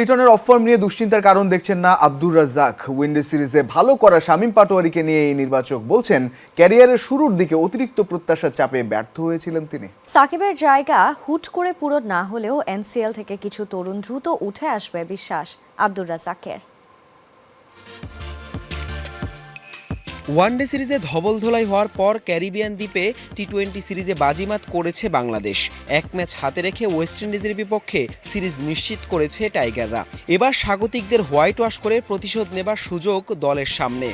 লিটনের অফার্ম নিয়ে দুশ্চিন্তার কারণ দেখছেন না আব্দুর রাজ্জাক। উইন্ডো সিরিজে ভালো করা শামীম পাটোয়ারিকে নিয়ে এই নির্বাচক বলছেন, ক্যারিয়ারের শুরুর দিকে অতিরিক্ত প্রত্যাশার চাপে ব্যর্থ হয়েছিলেন তিনি। সাকিবের জায়গা হুট করে পুরো না হলেও এনসিএল থেকে কিছু তরুণ দ্রুত উঠে আসবে বিশ্বাস আব্দুর রাজাকের ওয়ানডে সিরিজে ধবল ধোলাই হওয়ার পর ক্যারিবিয়ান দ্বীপে টি টোয়েন্টি সিরিজে বাজিমাত করেছে বাংলাদেশ। এক ম্যাচ হাতে রেখে ওয়েস্ট ইন্ডিজের বিপক্ষে সিরিজ নিশ্চিত করেছে টাইগাররা। এবার স্বাগতিকদের হোয়াইট ওয়াশ করে প্রতিশোধ নেবার সুযোগ দলের সামনে।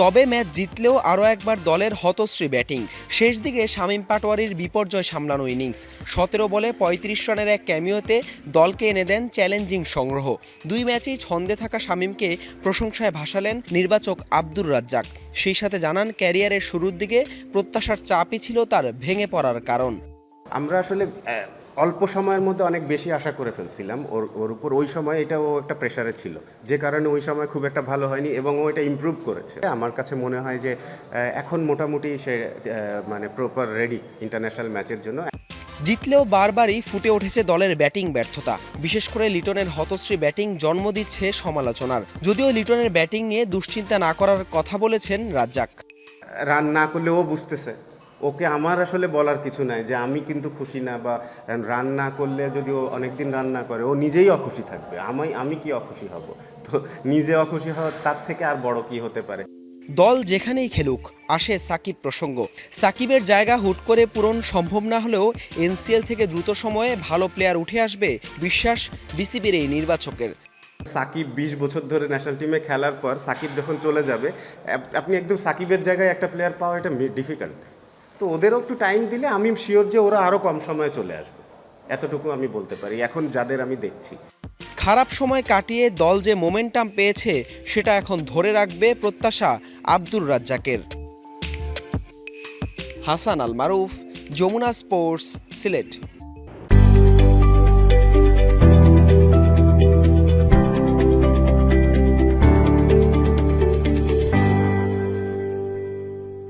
তবে ম্যাচ জিতলেও আরও একবার দলের হতশ্রী ব্যাটিং। শেষ দিকে শামীম পাটোয়ারির বিপর্যয় সামলানো ইনিংস। সতেরো বলে পঁয়ত্রিশ রানের এক ক্যামিওতে দলকে এনে দেন চ্যালেঞ্জিং সংগ্রহ। দুই ম্যাচেই ছন্দে থাকা শামীমকে প্রশংসায় ভাসালেন নির্বাচক আব্দুর রাজ্জাক। সেই সাথে জানান, ক্যারিয়ারের শুরুর দিকে প্রত্যাশার চাপই ছিল তার ভেঙে পড়ার কারণ। আমরা আসলে অল্প সময়ের মধ্যে অনেক বেশি আশা করে ফেলছিলাম ওর ওর উপর। ওই সময় এটাও একটা প্রেশারে ছিল। যে কারণে ওই সময় খুব একটা ভালো হয়নি এবং ও এটা ইমপ্রুভ করেছে। আমার কাছে মনে হয় যে এখন মোটামুটি সে মানে প্রপার রেডি ইন্টারন্যাশনাল ম্যাচের জন্য। জিতলেও বারবারই ফুটে উঠেছে দলের ব্যাটিং ব্যর্থতা। বিশেষ করে লিটনের হতশ্রী ব্যাটিং জন্ম দিচ্ছে সমালোচনার। যদিও লিটনের ব্যাটিং নিয়ে দুশ্চিন্তা না করার কথা বলেছেন রাজ্জাক। রান না করলে ও বুঝতেছে। ওকে আমার আসলে বলার কিছু নাই যে আমি কিন্তু খুশি না বা রান্না করলে যদি ও অনেকদিন রান্না করে ও নিজেই অখুশি থাকবে। আমি আমি কি অখুশি হব? তো নিজে অখুশি হওয়ার তার থেকে আর বড় কি হতে পারে? দল যেখানেই খেলুক আসে সাকিব প্রসঙ্গ। সাকিবের জায়গা হুট করে পূরণ সম্ভব না হলেও এনসিএল থেকে দ্রুত সময়ে ভালো প্লেয়ার উঠে আসবে বিশ্বাস বিসিবির এই নির্বাচকের। সাকিব বিশ বছর ধরে ন্যাশনাল টিমে খেলার পর সাকিব যখন চলে যাবে আপনি একদম সাকিবের জায়গায় একটা প্লেয়ার পাওয়া এটা ডিফিকাল্ট তো ওদেরও একটু টাইম দিলে আমি শিওর যে ওরা আরও কম সময়ে চলে আসবে। এতটুকু আমি বলতে পারি। এখন যাদের আমি দেখছি। খারাপ সময় কাটিয়ে দল যে মোমেন্টাম পেয়েছে, সেটা এখন ধরে রাখবে প্রত্যাশা আব্দুর রাজ্জাকের। হাসান আল মারুফ যমুনা স্পোর্টস, সিলেট।